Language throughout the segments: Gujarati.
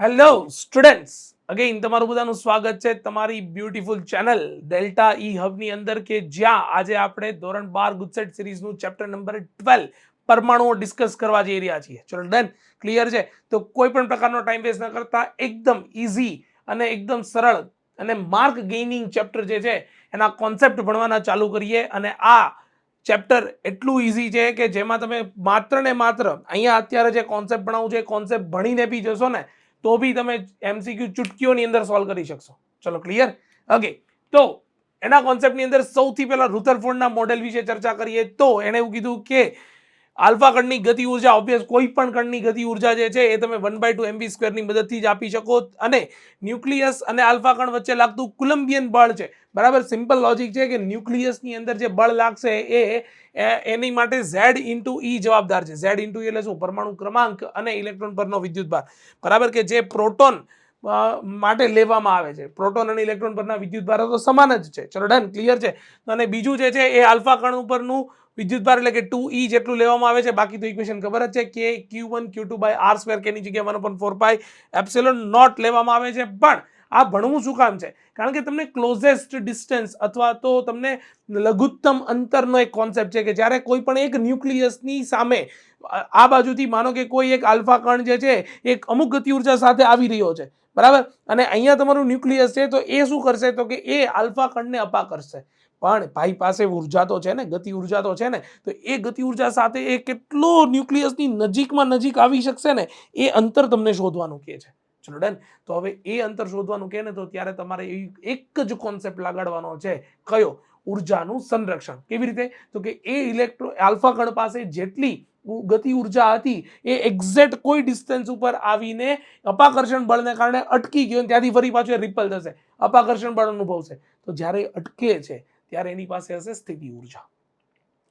હેલો સ્ટુડન્ટ્સ અગેઇન તમારું બધાનું સ્વાગત છે તમારી બ્યુટીફુલ ચેનલ ડેલ્ટા ઈ હબની અંદર કે જ્યાં આજે આપણે ધોરણ બાર ગુજસેટ સિરીઝનું ચેપ્ટર નંબર ટ્વેલ્વ પરમાણુઓ ડિસ્કસ કરવા જઈ રહ્યા છીએ. ચલો ડન ક્લિયર છે? તો કોઈ પણ પ્રકારનો ટાઈમ વેસ્ટ ન કરતા, એકદમ ઇઝી અને એકદમ સરળ અને માર્ક ગેઇનિંગ ચેપ્ટર જે છે, એના કોન્સેપ્ટ ભણવાના ચાલુ કરીએ અને આ ચેપ્ટર એટલું ઇઝી છે કે જેમાં તમે માત્ર ને માત્ર અહીંયા અત્યારે જે કોન્સેપ્ટ ભણાવું છે કોન્સેપ્ટ ભણીને બી જશો ને તો બી તમે એમસીક્યુ ચૂટકીઓની અંદર સોલ્વ કરી શકશો. ચલો ક્લિયર ઓકે તો એના કોન્સેપ્ટની અંદર સૌથી પહેલા રુથરફોર્ડના મોડેલ વિશે ચર્ચા કરીએ તો એણે એવું કીધું કે આલ્ફા કણની ગતિ ઊર્જા ઓબ્વિયસ કોઈ પણ કણની ગતિ ઊર્જા જે છે એ તમે વન બાય ટુ એમબી સ્ક્વેરની મદદથી જ આપી શકો. અને ન્યુક્લિયસ અને આલ્ફા કણ વચ્ચે લાગતું કુલંબિયન બળ છે. બરાબર? સિમ્પલ લોજિક છે કે ન્યુક્લિયસની અંદર જે બળ લાગશે એ એની માટે ઝેડ ઇન્ટુ ઈ જવાબદાર છે. ઝેડ ઇન્ટુ એટલે શું? પરમાણુ ક્રમાંક અને ઇલેક્ટ્રોન પરનો વિદ્યુતભાર બરાબર? કે જે પ્રોટોન માટે લેવામાં આવે છે. પ્રોટોન અને ઇલેક્ટ્રોન પરના વિદ્યુતભાર તો સમાન જ છે. ચલો ડન ક્લિયર છે? અને બીજું જે છે એ આલ્ફા કણ ઉપરનું વિદ્યુતભાર એટલે કે ટુ ઈ જેટલું લેવામાં આવે છે. બાકી તો ઇક્વેશન ખબર જ છે કે Q one Q two by R square કેની જગ્યાએ one upon four pi epsilon naught લેવામાં આવે છે. પણ આ ભણવું શું કામ છે? કારણ કે તમને ક્લોઝેસ્ટ ડિસ્ટન્સ અથવા તો તમને લઘુત્તમ અંતરનો એક કોન્સેપ્ટ છે કે જ્યારે કોઈ પણ એક ન્યુક્લિયસની સામે આ બાજુથી માનો કે કોઈ એક આલ્ફા કણ જે છે, એક અમુક ગતિ ઊર્જા સાથે આવી રહ્યો છે. બરાબર? અને અહીંયા તમારું ન્યુક્લિયસ છે તો એ શું કરશે? તો કે એ આલ્ફા કણને અપા કરશે. પણ ભાઈ પાસે ઊર્જા તો છે ને, ગતિ ઊર્જા તો છે ને, તો એ ગતિ ઊર્જા સાથે એ કેટલો ન્યુક્લિયસની નજીકમાં નજીક આવી શકશે ને, એ અંતર તમને શોધવાનું કહે છે. ચલો ડન. તો હવે એ અંતર શોધવાનું કહે ને, તો ત્યારે તમારે એક જ કોન્સેપ્ટ લગાડવાનો છે. કયો? ઉર્જાનું સંરક્ષણ. કેવી રીતે? તો કે એ ઇલેક્ટ્રો આલ્ફા કણ પાસે જેટલી ગતિ ઊર્જા હતી, એ એક્ઝેક્ટ કોઈ ડિસ્ટન્સ ઉપર આવીને અપાકર્ષણ બળને કારણે અટકી ગયો ત્યાંથી ફરી પાછું રિપલ થશે. અપાકર્ષણ બળ અનુભવશે. તો જ્યારે અટકે છે ત્યારે એની પાસે હશે સ્થિતિ ઊર્જા.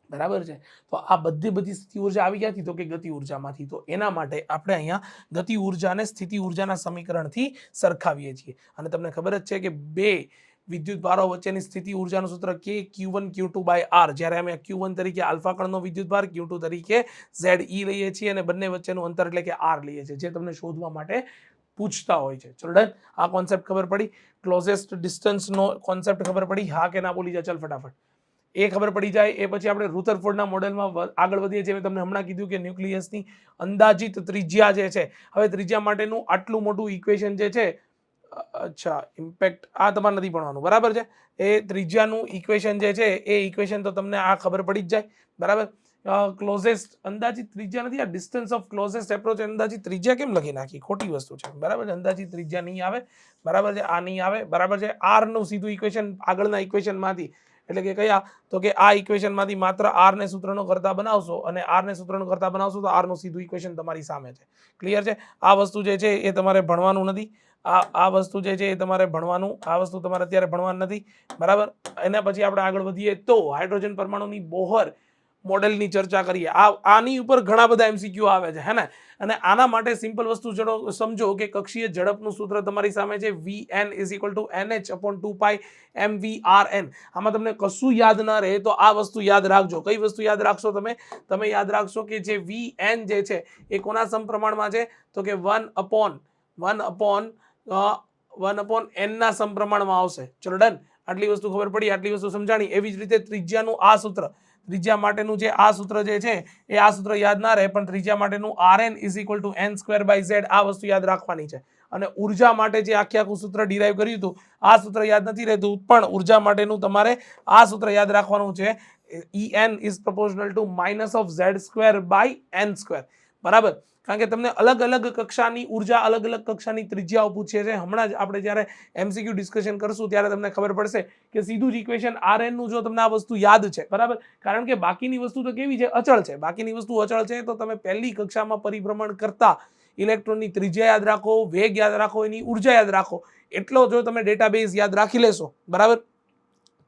બરાબર છે? તો આ બધી બધી સ્થિતિ ઊર્જા આવી ક્યાંથી તો કે ગતિ ઉર્જામાંથી. તો એના માટે આપણે અહીંયા ગતિ ઉર્જાને સ્થિતિ ઉર્જાના સમીકરણથી સરખાવીએ છીએ. અને તમને ખબર જ છે કે બે વિદ્યુત ભારો વચ્ચેની સ્થિતિ ઉર્જાનું સૂત્ર K Q one Q two by R જ્યારે અમે ક્યુ વન તરીકે આલ્ફા કણનો વિદ્યુત ભાર ક્યુ ટુ તરીકે ઝેડ ઈ લઈએ છીએ અને બંને વચ્ચેનું અંતર એટલે કે આર લઈએ છીએ, જે તમને શોધવા માટે પૂછતા હોય છે. ચલો, ડન. આ કોન્સેપ્ટ ખબર પડી. ક્લોઝેસ્ટ ડિસ્ટન્સનો કોન્સેપ્ટ ખબર પડી. હા કે ના બોલી જાય ચાલ, ફટાફટ. એ ખબર પડી જાય. એ પછી આપણે રૂથરફોર્ડના મોડેલમાં આગળ વધીએ છીએ. તમને હમણાં કીધું કે ન્યુક્લિયસની અંદાજિત ત્રિજ્યા જે છે, હવે ત્રિજ્યા માટેનું આટલું મોટું ઇક્વેશન જે છે અચ્છા ઇમ્પેક્ટ આ તમારે નથી ભણવાનું. બરાબર છે? એ ત્રિજ્યાનું ઇક્વેશન જે છે, એ ઇક્વેશન તો તમને આ ખબર પડી જ જાય. બરાબર? ક્લોઝેસ્ટ અંદાજિત ત્રિજ્યા નથી, આ ડિસ્ટન્સ ઓફ ક્લોઝેસ્ટ એપ્રોચ અંદાજિત ત્રિજ્યા કેમ લખી નાખી? ખોટી વસ્તુ છે. બરાબર છે? અંદાજિત ત્રિજ્યા નહીં આવે, બરાબર છે? આ નહીં આવે, બરાબર છે? આરનું સીધું ઇક્વેશન આગળના ઇક્વેશનમાંથી એટલે કે કયા? તો કે આ ઇક્વેશનમાંથી માત્ર આર ને સૂત્રનો કરતા બનાવશો અને આર ને સૂત્રનો કરતા બનાવશો તો આરનું સીધું ઇક્વેશન તમારી સામે છે. ક્લિયર છે? આ વસ્તુ જે છે એ તમારે ભણવાનું નથી. આ આ વસ્તુ જે છે એ તમારે ભણવાનું, આ વસ્તુ તમારે અત્યારે ભણવાનું નથી. બરાબર? એના પછી આપણે આગળ વધીએ તો હાઇડ્રોજન પરમાણુની બોહર મોડેલની ચર્ચા કરીએ. આ, આની ઉપર ઘણા બધા એમસીક્યુ આવે છે, હે ને? અને આના માટે સિમ્પલ વસ્તુ જડો સમજો કે કક્ષીય ઝડપનું સૂત્ર તમારી સામે છે V N is equal to N H upon two pi M V R N આમાં તમને કશું યાદ ન રહે તો આ વસ્તુ યાદ રાખજો. કઈ વસ્તુ યાદ રાખશો તમે? તમે યાદ રાખશો કે જે વી એન જે છે, એ કોના સમપ્રમાણમાં છે? તો કે one upon one upon one upon એનના સમપ્રમાણમાં આવશે. ચલો ડન આટલી વસ્તુ ખબર પડી, આટલી વસ્તુ સમજાણી. એવી જ રીતે ત્રિજ્યાનું આ સૂત્ર. ત્રિજ્યા માટેનું જે આ સૂત્ર જે છે, એ આ સૂત્ર યાદ ના રહે, પણ ત્રિજ્યા માટેનું R N is equal to N square by Z આ વસ્તુ યાદ રાખવાની છે. અને ઊર્જા માટે જે આખી આખું સૂત્ર ડિરાઈવ કર્યું હતું, આ સૂત્ર યાદ નથી રહેતું, પણ ઊર્જા માટેનું તમારે આ સૂત્ર યાદ રાખવાનું છે. E N is proportional to minus of Z square by N square બરાબર? કારણ કે તમને અલગ અલગ કક્ષાની ઊર્જા, અલગ અલગ કક્ષાની ત્રિજ્યાઓ પૂછે છે. હમણાં જ આપણે જ્યારે એમસીક્યુ ડિસ્કશન કરશું ત્યારે તમને ખબર પડશે કે સીધું જ ઇક્વેશન આરનું જો તમને આ વસ્તુ યાદ છે, બરાબર? કારણ કે બાકીની વસ્તુ તો કેવી છે? અચળ છે. બાકીની વસ્તુ અચળ છે તો તમે પહેલી કક્ષામાં પરિભ્રમણ કરતા ઇલેક્ટ્રોનની ત્રિજ્યા યાદ રાખો, વેગ યાદ રાખો, એની ઊર્જા યાદ રાખો. એટલો જો તમે ડેટાબેઝ યાદ રાખી લેશો, બરાબર?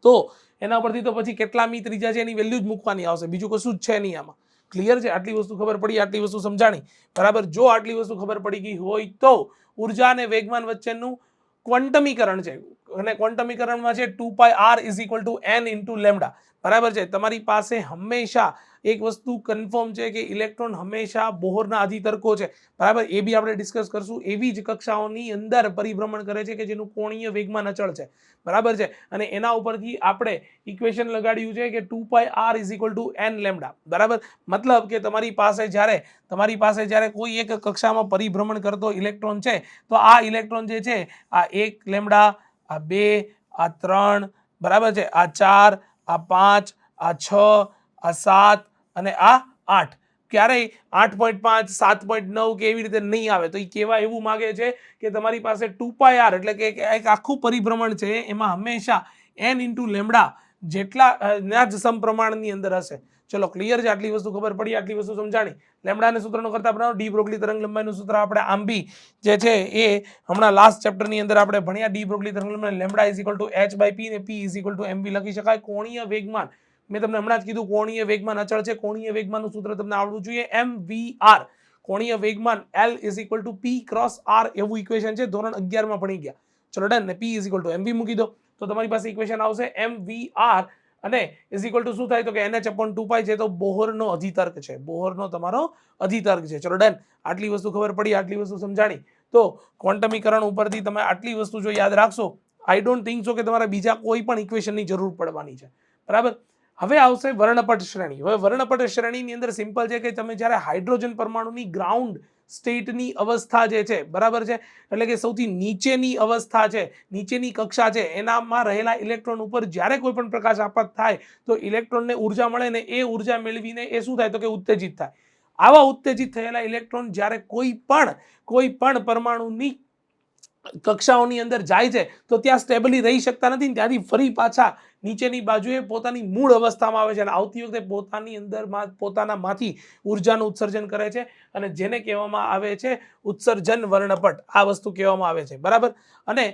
તો એના પરથી તો પછી કેટલામી ત્રીજા છે એની વેલ્યુ જ મૂકવાની આવશે. બીજું કશું જ છે નહીં આમાં. ક્લિયર છે? આટલી વસ્તુ ખબર પડી, આટલી વસ્તુ સમજાણી. બરાબર? જો આટલી વસ્તુ ખબર પડી ગઈ હોય તો ઊર્જા અને વેગમાન વચ્ચેનું ક્વોન્ટમીકરણ છે. અને ક્વોન્ટમીકરણમાં છે two pi R is equal to N into lambda બરાબર છે? તમારી પાસે હંમેશા એક વસ્તુ કન્ફર્મ છે કે ઇલેક્ટ્રોન હંમેશા બોહરના અધિતર્કો છે. બરાબર? એ બી આપણે ડિસ્કસ કરશું. એવી જ કક્ષાઓની અંદર પરિભ્રમણ કરે છે કે જેનું કોણીય વેગમાં નચળ છે. બરાબર છે? અને એના ઉપરથી આપણે ઇક્વેશન લગાડ્યું છે કે two pi R is equal to N lambda બરાબર? મતલબ કે તમારી પાસે જ્યારે, તમારી પાસે જ્યારે કોઈ એક કક્ષામાં પરિભ્રમણ કરતો ઇલેક્ટ્રોન છે, તો આ ઇલેક્ટ્રોન જે છે, આ એક લેમડા આ બે, આ ત્રણ, બરાબર છે? આ ચાર, આ પાંચ, આ છ, આ સાત અને આ આઠ. ક્યારેય આઠ પોઈન્ટ પાંચ, સાત પોઈન્ટ નવ કે એવી રીતે નહીં આવે. તો એ કહેવા એવું માગે છે કે તમારી પાસે ટુ પાય આર એટલે કે એક આખું પરિભ્રમણ છે, એમાં હંમેશા એન ઇન્ટુ લેમડા જેટલા ના જ સમપ્રમાણની અંદર હશે. ચલો ક્લિયર છે? આટલી વસ્તુ ખબર પડી, આટલી વસ્તુ સમજાણી. લેમડાને સૂત્રનો કરતા બનાવો. ડી બ્રોગલી તરંગ લંબાઈનું સૂત્ર આપણે આંબી જે છે એ હમણાં લાસ્ટ ચેપ્ટરની અંદર આપણે ભણ્યા. ડી બ્રોગલી તરંગ લંબાઈ lambda is equal to H by P ને P is equal to M V લખી શકાય. કોણીય વેગમાન મેં તમને હમણાં જ કીધું કોણીય વેગમાન અચળ છે. કોણીય વેગમાનનું સૂત્ર તમને આવડવું જોઈએ. એમ વી આર કોણીય વેગમાન L is equal to P cross R એવું ઇક્વેશન છે. ધોરણ અગિયારમાં ભણી ગયા. ચલો ડન ને P is equal to M V મૂકી દો. તો તમારી પાસે ઇક્વેશન આવશે એમ વી આર અને ઇઝ ઇક્વલ ટુ શું થાય? તો કે એનએચ અપોન ટુ પાય છે તો બોહરનો અધિતર્ક છે. બોહરનો તમારો અધિતર્ક છે. ચલો ડન આટલી વસ્તુ ખબર પડી, આટલી વસ્તુ સમજાણી. તો ક્વોન્ટમીકરણ ઉપરથી તમે આટલી વસ્તુ જો યાદ રાખશો આઈ ડોન્ટ થિંક સો કે તમારે બીજા કોઈ પણ ઇક્વેશનની જરૂર પડવાની છે. બરાબર? હવે આવશે વર્ણપટ શ્રેણી. હવે વર્ણપટ શ્રેણીની અંદર સિમ્પલ છે કે તમે જ્યારે હાઇડ્રોજન પરમાણુની ગ્રાઉન્ડ સ્ટેટની અવસ્થા જે છે, બરાબર છે? એટલે કે સૌથી નીચેની અવસ્થા છે, નીચેની કક્ષા છે, એનામાં રહેલા ઇલેક્ટ્રોન ઉપર જ્યારે કોઈ પણ પ્રકાશ આપાત થાય, તો ઇલેક્ટ્રોનને ઊર્જા મળે ને એ ઊર્જા મેળવીને એ શું થાય? તો કે ઉત્તેજિત થાય. આવા ઉત્તેજિત થયેલા ઇલેક્ટ્રોન જ્યારે કોઈ પણ કોઈ પણ પરમાણુની કક્ષાઓની અંદર જાય છે, તો ત્યાં સ્ટેબલી રહી શકતા નથી ત્યાંથી ફરી પાછા નીચેની બાજુએ પોતાની મૂળ અવસ્થામાં આવે છે અને આવતી વખતે પોતાની અંદરમાં પોતાનામાંથી ઉર્જાનું ઉત્સર્જન કરે છે અને જેને કહેવામાં આવે છે ઉત્સર્જન વર્ણપટ આ વસ્તુ કહેવામાં આવે છે. બરાબર? અને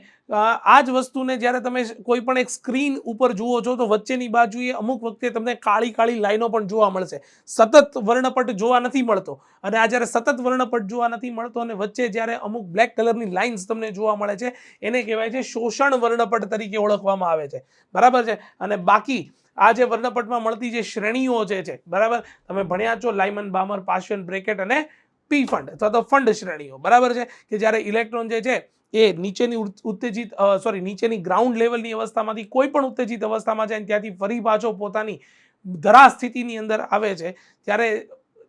આ જ વસ્તુને જ્યારે તમે કોઈ પણ એક સ્ક્રીન ઉપર જુઓ છો, તો વચ્ચેની બાજુએ અમુક વખતે તમને કાળી કાળી લાઈનો પણ જોવા મળશે. સતત વર્ણપટ જોવા નથી મળતો. અને આ જ્યારે સતત વર્ણપટ જોવા નથી મળતો અને વચ્ચે જ્યારે અમુક બ્લેક કલરની લાઇન્સ તમને જોવા મળે છે, એને કહેવાય છે શોષણ વર્ણપટ તરીકે ઓળખવામાં આવે છે. બરાબર છે? અને બાકી આ જે વર્ણપટમાં મળતી જે શ્રેણીઓ જે છે, બરાબર? તમે ભણ્યા છો લાઇમન બામર પાશ્યન બ્રેકેટ અને પી ફંડ અથવા તો ફંડ શ્રેણીઓ. બરાબર છે? કે જ્યારે ઇલેક્ટ્રોન જે છે, એ નીચેની ઉત્તેજિત સોરી નીચેની ગ્રાઉન્ડ લેવલની અવસ્થામાંથી કોઈ પણ ઉત્તેજિત અવસ્થામાં જાય ત્યાંથી ફરી પાછો પોતાની ધરા સ્થિતિની અંદર આવે છે, ત્યારે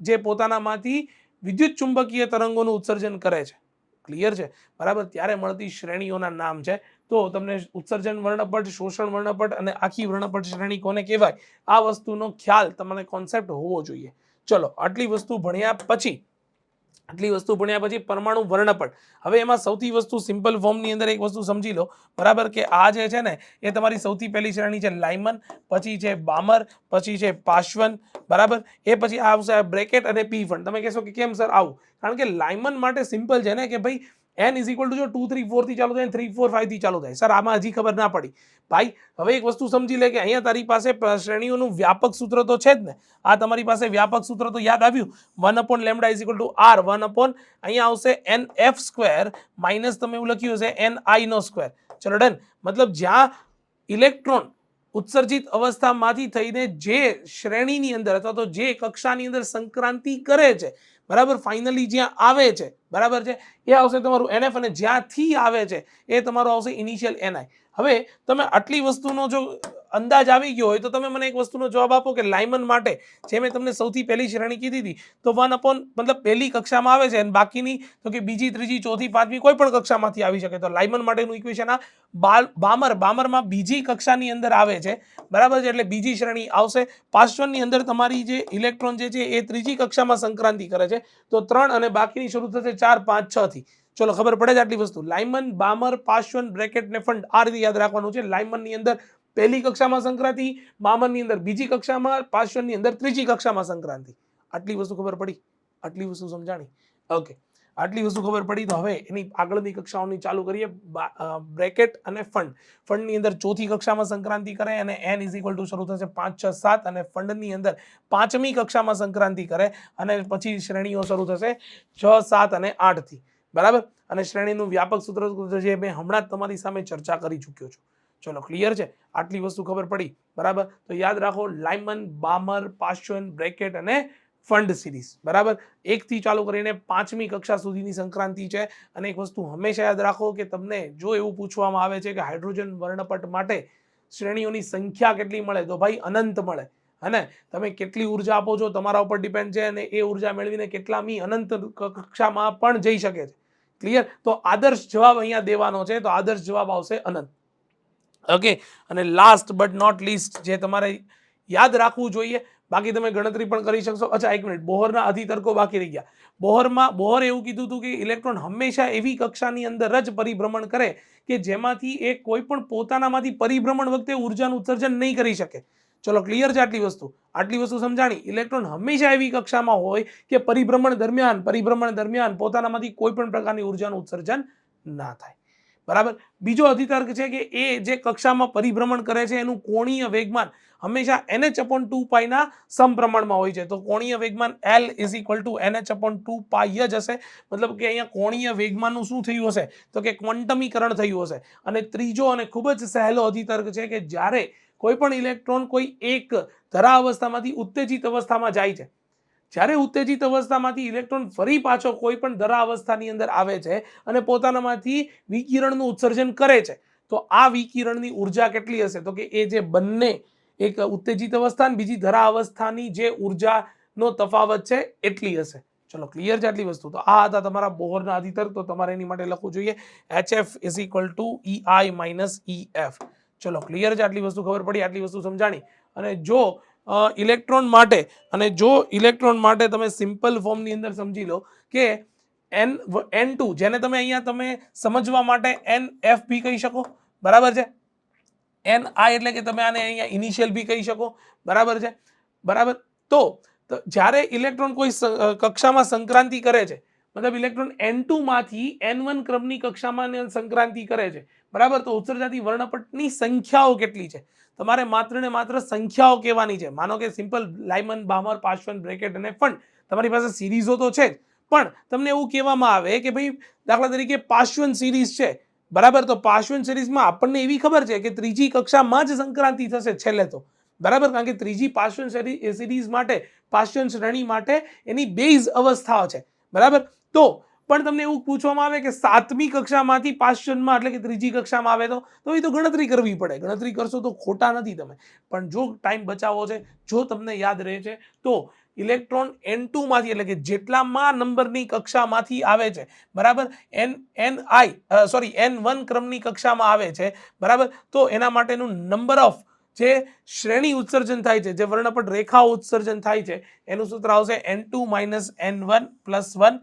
જે પોતાનામાંથી વિદ્યુત ચુંબકીય તરંગોનું ઉત્સર્જન કરે છે. ક્લિયર છે? બરાબર? ત્યારે મળતી શ્રેણીઓના નામ છે. તો તમને ઉત્સર્જન વર્ણપટ, શોષણ વર્ણપટ અને આખી વર્ણપટ શ્રેણી કોને કહેવાય? આ વસ્તુનો ખ્યાલ તમને કોન્સેપ્ટ હોવો જોઈએ. ચલો, આટલી વસ્તુ ભણ્યા પછી આટલી વસ્તુ ભણ્યા પછી પરમાણુ વર્ણપટ હવે એમાં સૌથી વસ્તુ સિમ્પલ ફોર્મની અંદર એક વસ્તુ સમજી લો. બરાબર કે આ જે છે ને, એ તમારી સૌથી પહેલી શ્રેણી છે લાઇમન, પછી છે બામર, પછી છે પાશ્વન, બરાબર? એ પછી આવશે બ્રેકેટ અને પી ફંડ તમે કહેશો કે કેમ, સર? આવું. કારણ કે લાઇમન માટે સિમ્પલ છે ને કે ભાઈ એન ઇઝ ઇક્વલ ટુ જો ટુ થ્રી ફોરથી ચાલુ થાય થ્રી ફોર ફાઇવથી ચાલુ થાય. સર, આમાં હજી ખબર ના પડી. ભાઈ, હવે એક વસ્તુ સમજી લે કે અહીંયા તારી પાસે શ્રેણીઓનું વ્યાપક સૂત્ર તો છે જ ને. આ તમારી પાસે વ્યાપક સૂત્ર તો યાદ આવ્યું. One upon lambda is equal to R one upon અહીંયા આવશે એન એફ સ્ક્વેર માઇનસ તમે એવું લખ્યું હશે એન આઈ નો સ્ક્વેર ચલો ડન મતલબ જ્યાં ઇલેક્ટ્રોન ઉત્સર્જિત અવસ્થામાંથી થઈને જે શ્રેણીની અંદર અથવા તો જે કક્ષાની અંદર સંક્રાંતિ કરે છે બરાબર? ફાઇનલી જ્યાં આવે છે, બરાબર છે? એ આવશે તમારું એનએફ અને જ્યાંથી આવે છે, એ તમારું આવશે ઇનિશિયલ એનઆઈ હવે તમે આટલી વસ્તુનો જો અંદાજ આવી ગયો હોય તો તમે મને એક વસ્તુનો જવાબ આપો કે લાઇમન માટે, જે મેં તમને સૌથી પહેલી શ્રેણી કીધી હતી, તો વન અપોન મતલબ પહેલી કક્ષામાં આવે છે અને બાકીની, તો કે બીજી, ત્રીજી, ચોથી, પાંચમી કોઈ પણ કક્ષામાંથી આવી શકે. તો લાઇમન માટેનું ઇક્વેશન આ બાલ, બામર, બામરમાં બીજી કક્ષાની અંદર આવે છે. બરાબર છે? એટલે બીજી શ્રેણી આવશે. પાશ્વનની અંદર તમારી જે ઇલેક્ટ્રોન જે છે એ ત્રીજી કક્ષામાં સંક્રાંતિ કરે છે. તો ત્રણ અને બાકીની શરૂ થશે ચાર, પાંચ, છ થી. ચલો, ખબર પડે છે આટલી વસ્તુ. લાઇમન બામર પાશ્વન બ્રેકેટ ને ફંડ આ રીતે યાદ રાખવાનું છે. લાઇમનની અંદર પહેલી કક્ષામાં સંક્રાંતિ મામનની અંદર બીજી કક્ષામાં પાશ્વનની અંદર ત્રીજી કક્ષામાં સંક્રાંતિ. આટલી વસ્તુ ખબર પડી? આટલી વસ્તુ સમજાણી? ઓકે આટલી વસ્તુ ખબર પડી તો હવે એની આગળની કક્ષાઓની ચાલુ કરીએ. બ્રેકેટ અને ફંડ. ફંડની અંદર ચોથી કક્ષામાં સંક્રાંતિ કરે અને એન ઇઝ ઇક્વલ ટુ શરૂ થશે પાંચ, છ, સાત અને ફંડની અંદર પાંચમી કક્ષામાં સંક્રાંતિ કરે અને પછી શ્રેણીઓ શરૂ થશે છ, સાત અને આઠથી. બરાબર? અને શ્રેણીનું વ્યાપક સૂત્ર જે મેં હમણાં જ તમારી સામે ચર્ચા કરી ચૂક્યો છું. ચલો ક્લિયર છે? આટલી વસ્તુ ખબર પડી. બરાબર? તો યાદ રાખો લાઇમન બામર પાશ્ચન બ્રેકેટ અને ફંડ સિરીઝ બરાબર? એકથી ચાલુ કરીને પાંચમી કક્ષા સુધીની સંક્રાંતિ છે. અને એક વસ્તુ હંમેશા યાદ રાખો કે તમને જો એવું પૂછવામાં આવે છે કે હાઇડ્રોજન વર્ણપટ માટે શ્રેણીઓની સંખ્યા કેટલી મળે, તો ભાઈ અનંત મળે. અને તમે કેટલી ઊર્જા આપો છો તમારા ઉપર ડિપેન્ડ છે અને એ ઊર્જા મેળવીને કેટલામી અનંત કક્ષામાં પણ જઈ શકે છે. ક્લિયર તો આદર્શ જવાબ અહીંયા દેવાનો છે. તો આદર્શ જવાબ આવશે અનંત. ઓકે અને લાસ્ટ બટ નોટ લીસ્ટ જે તમારે યાદ રાખવું જોઈએ, બાકી તમે ગણતરી પણ કરી શકશો. અચ્છા, એક મિનિટ. બોહરના અધિતર્કો બાકી રહી ગયા. બોહરમાં, બોહરે એવું કીધું હતું કે ઇલેક્ટ્રોન હંમેશા એવી કક્ષાની અંદર જ પરિભ્રમણ કરે કે જેમાંથી એ કોઈ પણ પોતાનામાંથી પરિભ્રમણ વખતે ઉર્જાનું ઉત્સર્જન નહીં કરી શકે. ચલો ક્લિયર છે આટલી વસ્તુ? આટલી વસ્તુ સમજાણી? ઇલેક્ટ્રોન હંમેશા એવી કક્ષામાં હોય કે પરિભ્રમણ દરમિયાન પરિભ્રમણ દરમિયાન પોતાનામાંથી કોઈ પણ પ્રકારની ઉર્જાનું ઉત્સર્જન ના થાય. બરાબર? બીજો અધિતર્ક છે કે એ જે કક્ષામાં પરિભ્રમણ કરે છે, એનું કોણીય વેગમાન હંમેશા એનએચ અપોન ટુ પાઈના સમપ્રમાણમાં હોય છે. તો કોણીય વેગમાન L is equal to N H upon two pi જ હશે. મતલબ કે અહીંયા કોણીય વેગમાનનું શું થયું હશે? તો કે ક્વોન્ટમીકરણ થયું હશે. અને ત્રીજો અને ખૂબ જ સહેલો અધિતર્ક છે કે જ્યારે કોઈ પણ ઇલેક્ટ્રોન કોઈ એક ધરા અવસ્થામાંથી ઉત્તેજિત અવસ્થામાં જાય છે જ્યારે ઉત્તેજિત અવસ્થામાંથી ઇલેક્ટ્રોન ફરી પાછો કોઈ પણ ધરા અવસ્થાની અંદર આવે છે અને પોતાનામાંથી વિકિરણનું ઉત્સર્જન કરે છે, તો આ વિકિરણની ઊર્જા કેટલી હશે? તો કે એ જે બંને, એક ઉત્તેજિત અવસ્થા અને બીજી ધરા અવસ્થાની જે ઉર્જાનો તફાવત છે, એટલી હશે. ચલો ક્લિયર છે આટલી વસ્તુ? તો આ હતા તમારા બોહરના અધિતર્ક તો તમારે એની માટે લખવું જોઈએ. H F is equal to E I minus E F ચલો ક્લિયર છે આટલી વસ્તુ? ખબર પડી? આટલી વસ્તુ સમજાણી? અને જો ઇલેક્ટ્રોન માટે અને જો ઇલેક્ટ્રોન માટે તમે સિમ્પલ ફોર્મની અંદર સમજી લો કે એન એન ટુ, જેને તમે અહીંયા તમે સમજવા માટે એન એફ બી કહી શકો, બરાબર છે? એન આઈ એટલે કે તમે આને અહીંયા ઇનિશિયલ બી કહી શકો, બરાબર છે? બરાબર? તો જ્યારે ઇલેક્ટ્રોન કોઈ કક્ષામાં સંક્રાંતિ કરે છે, મતલબ ઇલેક્ટ્રોન એન ટુમાંથી એન વન ક્રમની કક્ષામાં સંક્રાંતિ કરે છે, બરાબર? તો ઉત્સર્જાતી વર્ણપટની સંખ્યાઓ કેટલી છે? તમારે માત્ર ને માત્ર સંખ્યાઓ કહેવાની છે. માનો કે simple Lyman Balmer Paschen Brackett અને ફંડ તમારી પાસે સિરીઝો તો છે જ. પણ તમને એવું કહેવામાં આવે કે ભાઈ દાખલા તરીકે પાશ્વન સિરીઝ છે. બરાબર? તો પાશ્વન સિરીઝમાં આપણને એવી ખબર છે કે ત્રીજી કક્ષામાં જ સંક્રાંતિ થશે છેલ્લે તો. બરાબર? કારણ કે ત્રીજી પાશ્વન સિરીઝ માટે પાશ્વન શ્રેણી માટે એની બેઝ અવસ્થાઓ છે. બરાબર? તો પણ તમને એવું પૂછવામાં આવે કે સાતમી કક્ષામાંથી પાશ્વનમાં એટલે કે ત્રીજી કક્ષામાં આવે તો તો એ તો ગણતરી કરવી પડે. ગણતરી કરશો તો ખોટા નથી તમે. પણ જો ટાઈમ બચાવો છે, જો તમને યાદ રહે છે, તો ઇલેક્ટ્રોન એન ટુમાંથી એટલે કે જેટલામાં નંબરની કક્ષામાંથી આવે છે, બરાબર? N N I sorry N one ક્રમની કક્ષામાં આવે છે, બરાબર? તો એના માટેનું નંબર ઓફ જે શ્રેણી ઉત્સર્જન થાય છે, જે વર્ણપટ રેખા ઉત્સર્જન થાય છે, એનું સૂત્ર આવશે N two minus N one plus one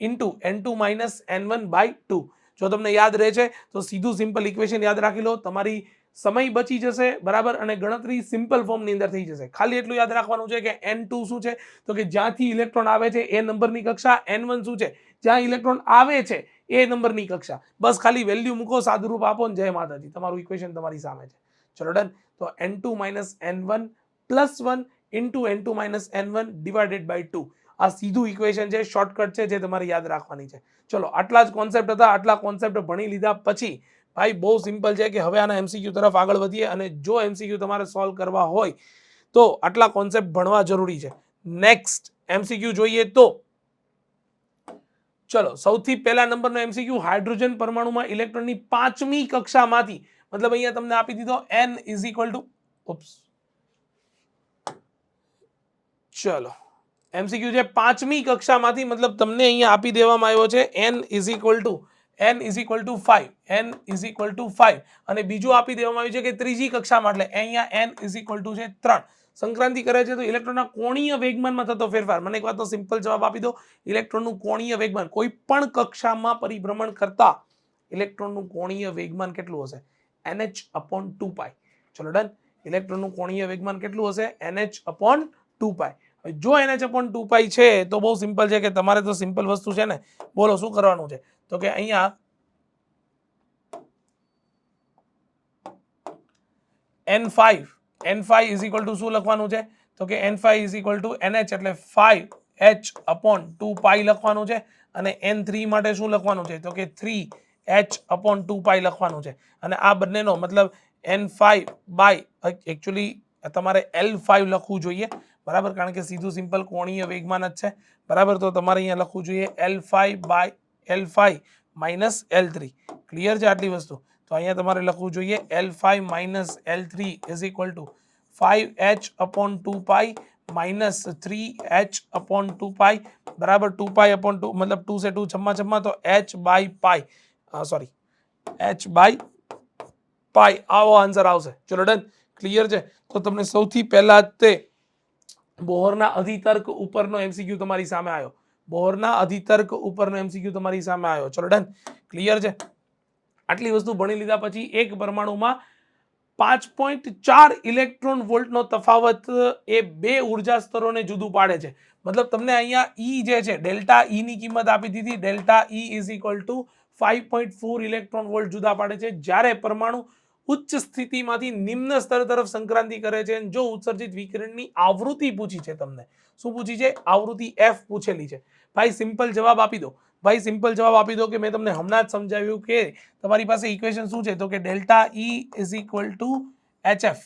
into N two minus N one by two જો તમને યાદ રહે છે, તો સીધું સિમ્પલ ઇક્વેશન યાદ રાખી લો. તમારી સમય બચી જશે, બરાબર? અને ગણતરી સિમ્પલ ફોર્મની અંદર થઈ જશે. ખાલી એટલું યાદ રાખવાનું છે કે એન ટુ શું છે? તો કે જ્યાંથી ઇલેક્ટ્રોન આવે છે, એ નંબરની કક્ષા એન વન શું છે? જ્યાં ઇલેક્ટ્રોન આવે છે, એ નંબરની કક્ષા. બસ ખાલી વેલ્યુ મૂકો, સાદુરૂપ આપો ને જય માતાજી. તમારું ઇક્વેશન તમારી સામે છે. ચલો ડન તો N two minus N one plus one into N two minus N one divided by two આ સીધું ઇક્વેશન છે શોર્ટકટ છે, જે તમારે યાદ રાખવાની છે. ચલો, આટલા જ કોન્સેપ્ટ હતા, આટલા કોન્સેપ્ટ ભણી લીધા પછી, ભાઈ, બહુ સિમ્પલ છે કે હવે આના એમસીક્યુ તરફ આગળ વધીએ અને જો એમસીક્યુ તમારે સોલ્વ કરવા હોય, તો આટલા કોન્સેપ્ટ ભણવા જરૂરી છે. નેક્સ્ટ એમસીક્યુ જોઈએ તો, ચલો, સૌથી પહેલા નંબરનો એમસીક્યુ હાઇડ્રોજન પરમાણુમાં ઇલેક્ટ્રોનની પાંચમી કક્ષામાંથી, મતલબ અહીંયા તમને આપી દીધો N is equal to oops ચલો. એમસીક્યુ છે પાંચમી કક્ષામાંથી મતલબ તમને અહીંયા આપી દેવામાં આવ્યો છે N is equal to N is equal to five N is equal to five અને બીજું આપી દેવામાં આવ્યું છે કે ત્રીજી કક્ષામાં, એટલે અહીંયા એન ઇઝ ઇક્વલ ટુ છે ત્રણ. સંક્રાંતિ કરે છે તો ઇલેક્ટ્રોનના કોણીય વેગમાનમાં થતો ફેરફાર. મને એક વાતનો સિમ્પલ જવાબ આપી દો. ઇલેક્ટ્રોનનું કોણીય વેગમાન કોઈ પણ કક્ષામાં પરિભ્રમણ કરતા ઇલેક્ટ્રોનનું કોણીય વેગમાન કેટલું હશે? એનએચ અપોન ટુ પાય ચલો ડન ઇલેક્ટ્રોનનું કોણીય વેગમાન કેટલું હશે? એનએચ અપોન ટુ હવે જો એનએચ અપોન ટુ પાઈ છે, તો બહુ સિમ્પલ છે કે તમારે તો સિમ્પલ વસ્તુ છે ને, બોલો શું કરવાનું છે? તો કે અહીંયા N five N five is equal to શું લખવાનું છે? તો કે N five is equal to N H એટલે five H upon two pi લખવાનું છે અને એન થ્રી માટે શું લખવાનું છે? તો કે three H upon two pi લખવાનું છે. અને આ બંનેનો મતલબ એન ફાઈવ બાય એકચ્યુઅલી તમારે એલ ફાઈવ લખવું જોઈએ. બરાબર, કારણ કે સીધું સિમ્પલ કોણીય વેગમાન જ છે. બરાબર, તો તમારે અહીંયા લખવું જોઈએ L five by L five minus L three clear છે આટલી વસ્તુ? તો અહીંયા તમારે લખવું જોઈએ L five minus L three is equal to five H upon two pi minus three H upon two pi બરાબર ટુ પાઈ અપોન ટુ મતલબ ટુ સે ટુ છમ્મા છમ્મા, તો H by pi sorry H by pi આવો આન્સર આવશે. ચલો ડન ક્લિયર છે? તો તમને સૌથી પહેલા તે બોહરના અધિતર્ક ઉપરનો એમસીક્યુ તમારી સામે આવ્યો. બોહરના અધિતર્ક ઉપરનો એમસીક્યુ તમારી સામે આવ્યો. ચલો, ડન. ક્લિયર છે? આટલી વસ્તુ ભણી લીધા પછી એક પરમાણુમાં પાંચ પોઈન્ટ ચાર ઇલેક્ટ્રોન વોલ્ટનો તફાવત એ બે ઊર્જા સ્તરોને જુદું પાડે છે. મતલબ તમને અહીંયા ઈ જે છે, ડેલ્ટા ઈની કિંમત આપી દીધી. Delta E is equal to five point four electron volt જુદા પાડે છે. જ્યારે પરમાણુ ઉચ્ચ સ્થિતિમાંથી નિમ્ન સ્તર તરફ સંક્રાંતિ કરે છે જો ઉત્સર્જિત વિકિરણની આવૃત્તિ પૂછી છે તમને, શું પૂછી છે? આવૃત્તિ એફ પૂછેલી છે. ભાઈ સિમ્પલ જવાબ આપી દો. ભાઈ સિમ્પલ જવાબ આપી દો કે મેં તમને હમણાં જ સમજાવ્યું કે તમારી પાસે ઇક્વેશન શું છે? તો કે delta E is equal to H F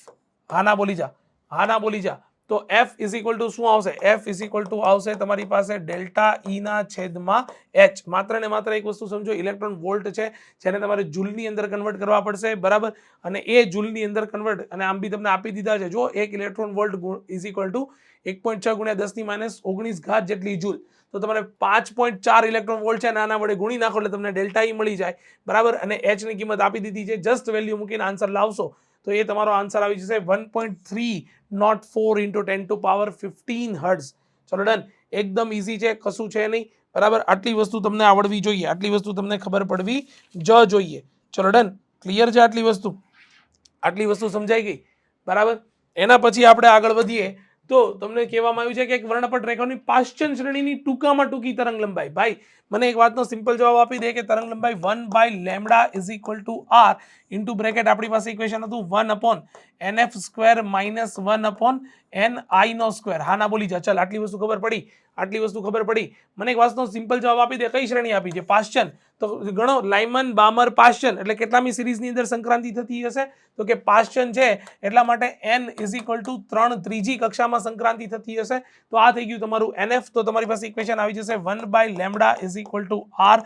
હા ના, બોલી જા. હા ના, બોલી જા. તો એફ ઇઝ ઇક્વલ ટુ શું આવશે? એફ ઇઝ ઇક્વલ ટુ આવશે તમારી પાસે ડેલ્ટા ઈના ના છેદમાં એચ માત્ર ને માત્ર એક વસ્તુ સમજો, ઇલેક્ટ્રોન વોલ્ટ છે, જેને તમારે જૂલની અંદર કન્વર્ટ કરવા પડશે, બરાબર? અને એ જૂલની અંદર કન્વર્ટ અને આમ બી તમને આપી દીધા છે. જો એક electron volt is equal to એક પોઈન્ટ છ ગુણ્યા દસની માઇનસ ઓગણીસ ઘાત જેટલી જૂલ, તો તમારે પાંચ પોઈન્ટ ચાર ઇલેક્ટ્રોન વોલ્ટ છે અને આના વડે ગુણી નાખો એટલે તમને ડેલ્ટા ઈ મળી જાય, બરાબર? અને એચની કિંમત આપી દીધી છે. જસ્ટ વેલ્યુ મૂકીને આન્સર લાવશો. તો એ તમારો આન્સર આવી જશે one point three nought four into ten to power fifteen hertz ચલો ડન. એકદમ ઇઝી છે, કશું છે નહીં. બરાબર? આટલી વસ્તુ તમને આવડવી જોઈએ. આટલી વસ્તુ તમને ખબર પડવી જ જોઈએ. ચલો ડન. ક્લિયર છે આટલી વસ્તુ? આટલી વસ્તુ સમજાઈ ગઈ? બરાબર? એના પછી આપણે આગળ વધીએ. તો તમને કહેવામાં આવ્યું છે કે એક વર્ણપટ રેખાની પાશ્ચન શ્રેણીની ટૂંકામાં ટૂંકી તરંગ લંબાઈ. ભાઈ, મને એક વાતનો સિમ્પલ જવાબ આપી દે કે તરંગ લંબાઈ one by lambda is equal to R into bracket આપણી પાસે ઇક્વેશન હતું one upon N F square minus one upon N I no square હા, ના બોલી જા, ચાલ, આટલી વસ્તુ ખબર પડી, આટલી વસ્તુ ખબર પડી. મને એક વાતનો સિમ્પલ જવાબ આપી દે, કઈ શ્રેણી આપી છે? પાશ્ચન. તો ગણો લાઇમન બામર, પાશ્ચન. એટલે કેટલામી સિરીઝની અંદર સંક્રાંતિ થતી હશે? તો કે પાશ્ચન છે, એટલા માટે એન ઇઝ ઇક્વલ ટુ ત્રણ ત્રીજી કક્ષામાં સંક્રાંતિ થતી હશે. તો આ થઈ ગયું તમારું એનએફ તો તમારી પાસે ઇક્વેશન આવી જશે. One by lambda is equal to R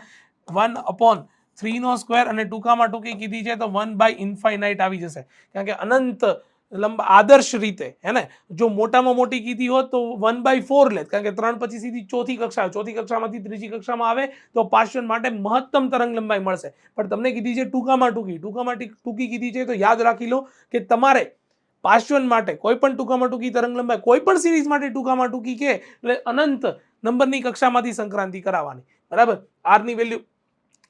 one upon થ્રીનો square અને ટૂંકામાં ટૂંકી કીધી છે, તો વન બાય ઇન્ફાઇનાઇટ આવી જશે. કારણ કે અનંત લંબ આદર્શ રીતે, હે ને? જો મોટામાં મોટી કીધી હોત તો વન બાય ફોર લેત, કારણ કે ત્રણ પછી સીધી ચોથી કક્ષા, ચોથી કક્ષામાંથી ત્રીજી કક્ષામાં આવે તો પાશ્ચન માટે મહત્તમ તરંગ લંબાઈ મળશે. પણ તમને કીધી છે ટૂંકામાં ટૂંકી ટૂંકામાં ટૂંકી કીધી છે તો યાદ રાખી લો કે તમારે પાશ્ચન માટે કોઈ પણ ટૂંકામાં ટૂંકી તરંગ લંબાઈ, કોઈ પણ સિરીઝ માટે ટૂંકામાં ટૂંકી કે, એટલે અનંત નંબરની કક્ષામાંથી સંક્રાંતિ કરાવવાની. બરાબર? આરની વેલ્યુ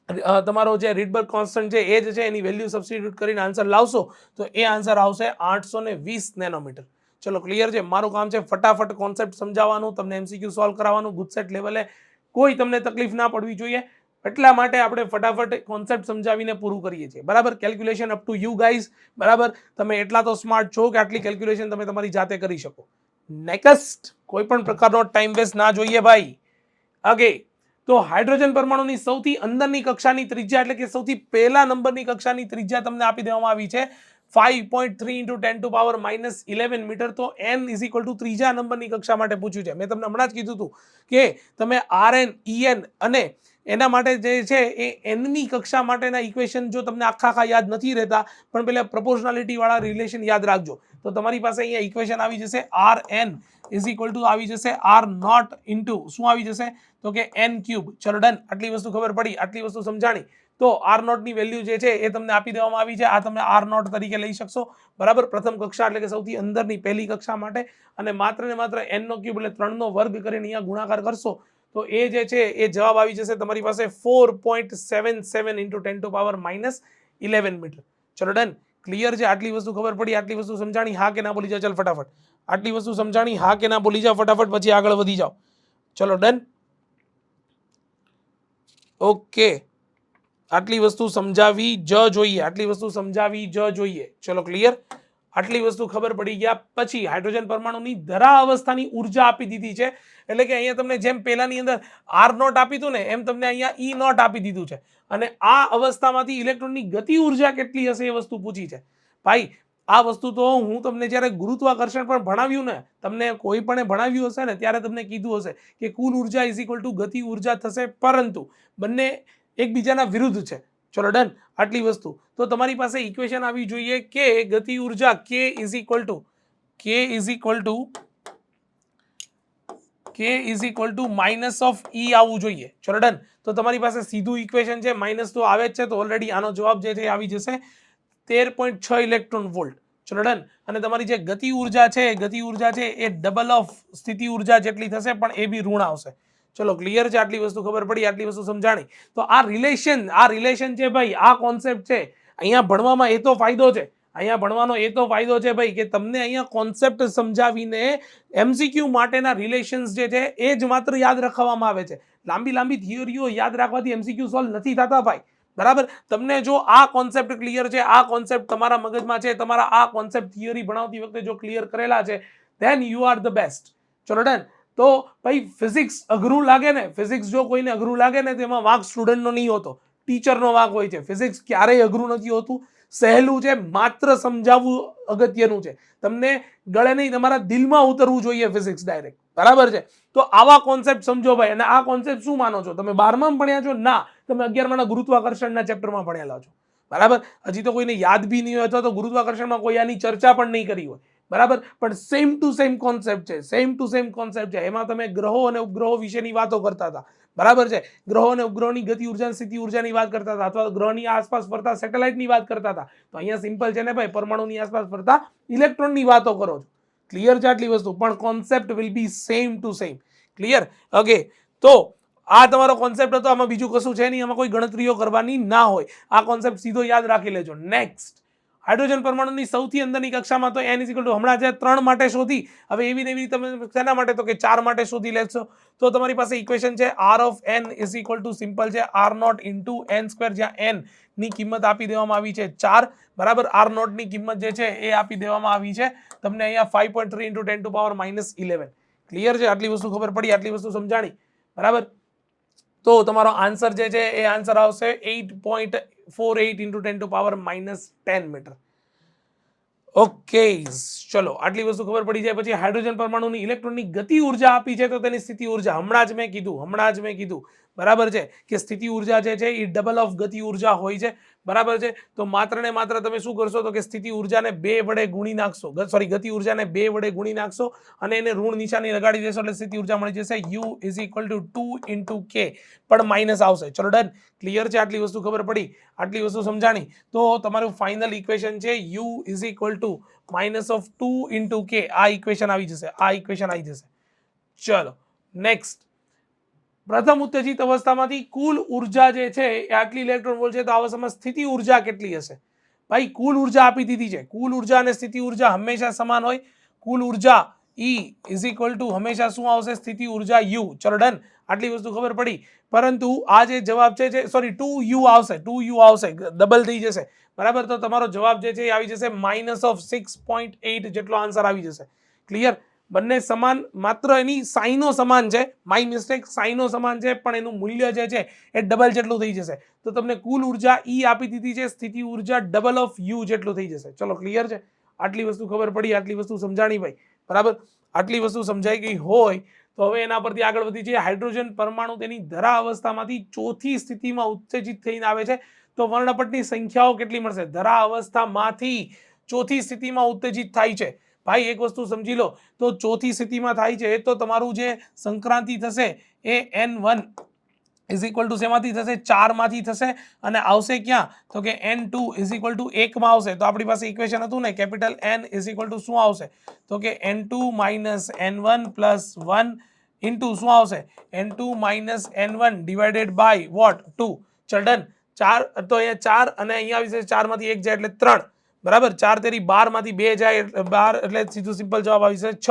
તમારો જે રીડબર્ગ કોન્સ્ટન્ટ છે, એ જ છે, એની વેલ્યુ સબસ્ટિટ્યુટ કરીને આન્સર લાવશો, તો એ આન્સર આવશે આઠસો ને વીસ નેનોમીટર ચલો ક્લિયર છે? મારું કામ છે ફટાફટ કોન્સેપ્ટ સમજાવવાનું, તમને એમસીક્યુ સોલ્વ કરાવવાનું ગુજસેટ લેવલે કોઈ તમને તકલીફ ના પડવી જોઈએ. એટલા માટે આપણે ફટાફટ કોન્સેપ્ટ સમજાવીને પૂરું કરીએ છીએ. બરાબર? Calculation up to you guys બરાબર? તમે એટલા તો સ્માર્ટ છો કે આટલી કેલ્ક્યુલેશન તમે તમારી જાતે કરી શકો. નેક્સ્ટ કોઈ પણ પ્રકારનો ટાઈમ વેસ્ટ ના જોઈએ ભાઈ. ઓકે તો હાઇડ્રોજન પરમાણુની સૌથી અંદરની કક્ષાની ત્રિજ્યા એટલે કે સૌથી પહેલા નંબરની કક્ષાની ત્રિજ્યા તમને આપી દેવામાં આવી છે. Five point three into ten to power minus eleven metre તો એન ઇઝ ઇક્વલ ટુ ત્રીજા નંબરની કક્ષા માટે પૂછ્યું છે. મેં તમને હમણાં જ કીધું હતું કે તમે આર એન ઈએન અને એના માટે જે છે એ એનની કક્ષા માટેના ઇક્વેશન જો તમને આખા આખા યાદ નથી રહેતા, પણ પેલા પ્રપોર્શનાલિટીવાળા વાળા રિલેશન યાદ રાખજો. તો તમારી પાસે અહીંયા ઇક્વેશન આવી જશે R N is equal to આવી જશે આર નોટ ઇન્ટુ શું આવી જશે? તો કે એન ક્યુબ ચલો ડન આટલી વસ્તુ ખબર પડી, આટલી વસ્તુ સમજાણી. તો આર નોટની વેલ્યુ જે છે એ તમને આપી દેવામાં આવી છે, આ તમે આર નોટ તરીકે લઈ શકશો. બરાબર? પ્રથમ કક્ષા એટલે કે સૌથી અંદરની પહેલી કક્ષા માટે. અને માત્ર ને માત્ર એનનો ક્યુબ એટલે ત્રણનો વર્ગ કરીને અહીંયા ગુણાકાર કરશો. તો એ જે છે, એ જવાબ આવી જશે તમારી પાસે four point seven seven into ten to power minus eleven metre ચલો ડન ક્લિયર છે? આટલી વસ્તુ ખબર પડી, આટલી વસ્તુ સમજાણી? હા કે ના બોલી જાઓ? ચાલ ફટાફટ. આટલી વસ્તુ સમજાણી? હા કે ના બોલી જાઓ? ફટાફટ, પછી આગળ વધી જાઓ. ચલો ડન ઓકે. આટલી વસ્તુ સમજાવી જ જોઈએ. આટલી વસ્તુ સમજાવી જ જોઈએ. ચલો ક્લિયર આટલી વસ્તુ ખબર પડી ગયા. પછી હાઇડ્રોજન પરમાણુની ધરા અવસ્થાની ઊર્જા આપી દીધી છે. એટલે કે અહીંયા તમને જેમ પહેલાની અંદર આર નોટ આપી હતું ને, એમ તમને અહીંયા ઈ નોટ આપી દીધું છે. અને આ અવસ્થામાંથી ઇલેક્ટ્રોનની ગતિ ઊર્જા કેટલી હશે એ વસ્તુ પૂછી છે. ભાઈ, આ વસ્તુ તો હું તમને જ્યારે ગુરુત્વાકર્ષણ પણ ભણાવ્યું ને, તમને કોઈ પણ ભણાવ્યું હશે ને, ત્યારે તમને કીધું હશે કે કુલ ઊર્જા ઇઝ ઇક્વલ ટુ ગતિ ઊર્જા થશે. પરંતુ બંને એકબીજાના વિરુદ્ધ છે. ચલો ડન આટલી વસ્તુ. તો તમારી પાસે ઇક્વેશન આવી જોઈએ કે ગતિ ઊર્જા K is equal to K is equal to K is equal to minus of E આવવું જોઈએ. ચલો ડન તો તમારી પાસે સીધું ઇક્વેશન છે. માઇનસ તો આવે જ છે. તો ઓલરેડી આનો જવાબ જે છે આવી જશે. તેર પોઈન્ટ છ ઇલેક્ટ્રોન વોલ્ટ ચલો ડન અને તમારી જે ગતિ ઊર્જા છે ગતિ ઊર્જા છે એ ડબલ ઓફ સ્થિતિ ઊર્જા જેટલી થશે, પણ એ બી ઋણ આવશે. ચલો ક્લિયર છે આટલી વસ્તુ, ખબર પડી, આટલી વસ્તુ સમજાણી. તો આ રિલેશન આ રિલેશન છે ભાઈ, આ કોન્સેપ્ટ છે. અહીંયા ભણવામાં એ તો ફાયદો છે. અહીંયા ભણવાનો એ તો ફાયદો છે ભાઈ, કે તમને અહીંયા કોન્સેપ્ટ સમજાવીને એમસીક્યુ માટેના રિલેશન્સ જે છે, એ જ માત્ર યાદ રાખવામાં આવે છે. લાંબી લાંબી થિયરીઓ યાદ રાખવાથી એમસીક્યુ સોલ્વ નથી થતા ભાઈ. બરાબર? તમને જો આ કોન્સેપ્ટ ક્લિયર છે, આ કોન્સેપ્ટ તમારા મગજમાં છે, તમારા આ કોન્સેપ્ટ થિયરી ભણાવતી વખતે જો ક્લિયર કરેલા છે then you are the best ચલો ડન તો ભાઈ ફિઝિક્સ અઘરું લાગે ને? ફિઝિક્સ જો કોઈને અઘરું લાગે ને તેમાં વાંક સ્ટુડન્ટનો નહીં હોતો. ટીચરનો વાંક હોય છે. ફિઝિક્સ ક્યારેય અઘરું નથી હોતું. સહેલું છે, માત્ર સમજાવવું અગત્યનું છે. તમને ગળે નહીં, તમારા દિલમાં ઉતરવું જોઈએ ફિઝિક્સ ડાયરેક્ટ બરાબર છે? તો આવા કોન્સેપ્ટ સમજો ભાઈ. અને આ કોન્સેપ્ટ શું માનો છો? તમે બારમાં ભણ્યા છો? ના. તમે અગિયારમાંના ગુરુત્વાકર્ષણના ચેપ્ટરમાં ભણેલા છો. બરાબર? હજી તો કોઈને યાદ બી નહીં હોય અથવા તો ગુરુત્વાકર્ષણમાં કોઈ આની ચર્ચા પણ નહીં કરી હોય. બરાબર? પણ સેમ ટુ સેમ કોન્સેપ્ટ છે સેમ ટુ સેમ કોન્સેપ્ટ છે. એમાં તમે ગ્રહો અને ઉપગ્રહો વિશેની વાતો કરતા હતા. બરાબર છે? ગ્રહો અને ઉપગ્રહોની ગતિ, ઊર્જા સ્થિતિ, ઉર્જાની વાત કરતા હતા અથવા ગ્રહની આસપાસ ફરતા સેટેલાઇટની વાત કરતા હતા. તો અહીંયા સિમ્પલ છે ને ભાઈ? પરમાણુની આસપાસ ફરતા ઇલેક્ટ્રોનની વાતો કરો છો. ક્લિયર છે આટલી વસ્તુ? પણ concept will be same to same clear okay તો આ તમારો કોન્સેપ્ટ હતો. આમાં બીજું કશું છે નહીં. આમાં કોઈ ગણતરીઓ કરવાની ના હોય. આ કોન્સેપ્ટ સીધો યાદ રાખી લેજો. નેક્સ્ટ હાઇડ્રોજન પરમાણુની સૌથી અંદરની કક્ષામાં તો એન ઇઝિકલ ટુ હમણાં જે ત્રણ માટે શોધી, હવે એવી ને એવી તમે શેના માટે? તો કે ચાર માટે શોધી લેશો. તો તમારી પાસે ઇક્વેશન છે R of N is equal to simple છે R naught into N square જ્યાં એનની કિંમત આપી દેવામાં આવી છે ચાર, બરાબર? આર નોટની કિંમત જે છે એ આપી દેવામાં આવી છે. તમને અહીંયા five point three into ten to power minus eleven clear છે? આટલી વસ્તુ ખબર પડી, આટલી વસ્તુ સમજાણી. બરાબર? તો તમારો આન્સર જે છે એ આન્સર આવશે eight point four eight into ten to power minus ten metre okay ચલો, આટલી વસ્તુ ખબર પડી જાય, પછી હાઇડ્રોજન પરમાણુની ઇલેક્ટ્રોનની ગતિ ઊર્જા આપી છે તો તેની સ્થિતિ ઊર્જા, હમણાં જ મેં કીધું, હમણાં જ મેં કીધું. બરાબર છે? કે સ્થિતિ ઊર્જા જે છે, એ ડબલ ઓફ ગતિ ઊર્જા હોય છે. બરાબર છે? તો માત્ર ને માત્ર તમે શું કરશો તો કે સ્થિતિ ઉર્જાને બે વડે ગુણી નાખશો. સોરી ગતિ ઉર્જાને બે વડે ગુણી નાખશો અને એને ઋણ નિશાની લગાડી દેશો એટલે સ્થિતિ ઊર્જા મળી જશે. U is equal to two into K પણ માઇનસ આવશે. ચલો ડન ક્લિયર છે આટલી વસ્તુ ખબર પડી? આટલી વસ્તુ સમજાણી? તો તમારું ફાઇનલ ઇક્વેશન છે U is equal to minus of two into K આ ઇક્વેશન આવી જશે. આ ઇક્વેશન આવી જશે. ચલો નેક્સ્ટ પ્રથમ ઉત્તેજિત અવસ્થામાંથી કુલ ઊર્જા જે છે એ આટલી ઇલેક્ટ્રોન વોલ્ટ છે, તો આ અવસ્થામાં સ્થિતિ ઊર્જા કેટલી હશે? ભાઈ, કુલ ઊર્જા આપી દીધી છે. કુલ ઊર્જા અને સ્થિતિ ઊર્જા હંમેશા સમાન હોય. કુલ ઊર્જા ઈ ઇઝ ઇક્વલ ટુ હંમેશા શું આવશે? સ્થિતિ ઊર્જા યુ ચરડન, આટલી વસ્તુ ખબર પડી. પરંતુ આ જે જવાબ છે સોરી ટુ યુ આવશે. ટુ યુ આવશે. ડબલ થઈ જશે. બરાબર? તો તમારો જવાબ જે છે એ આવી જશે minus of six point eight જેટલો આન્સર આવી જશે. ક્લિયર બંને સમાન, માત્ર એની સાઈનો સમાન છે. માય મિસ્ટેક સાઈનો સમાન છે, પણ એનું મૂલ્ય જે છે એ ડબલ જેટલું થઈ જશે. તો તમને કુલ ઊર્જા ઈ આપી દીધી છે, સ્થિતિ ઊર્જા ડબલ ઓફ યુ જેટલું થઈ જશે. ચલો ક્લિયર છે? આટલી વસ્તુ ખબર પડી, આટલી વસ્તુ સમજાણી ભાઈ. બરાબર? આટલી વસ્તુ સમજાઈ ગઈ હોય, તો હવે એના પરથી આગળ વધી છે હાઇડ્રોજન પરમાણુ તેની ધરા અવસ્થામાંથી ચોથી સ્થિતિમાં ઉત્તેજિત થઈને આવે છે. તો વર્ણપટની સંખ્યાઓ કેટલી મળશે? ધરા અવસ્થામાંથી ચોથી સ્થિતિમાં ઉત્તેજિત થાય છે. ભાઈ, એક વસ્તુ સમજી લો, તો ચોથી સ્થિતિમાં થાય છે, તો તમારું જે સંક્રાંતિ થશે એ N one is equal to શેમાંથી થશે? ચારમાંથી થશે. અને આવશે ક્યાં? તો કે N two is equal to એકમાં આવશે. તો આપણી પાસે ઇક્વેશન હતું ને capital N is equal to શું આવશે? તો કે N two minus N one plus one into શું આવશે? N two minus N one divided by what two ચડન ચાર, તો અહીંયા ચાર અને અહીંયા આવી જશે. ચારમાંથી એક જાય એટલે ત્રણ. બરાબર? ચાર તેરી બારમાંથી બે જાય એટલે બાર એટલે સીધું સિમ્પલ જવાબ આવી જશે છ.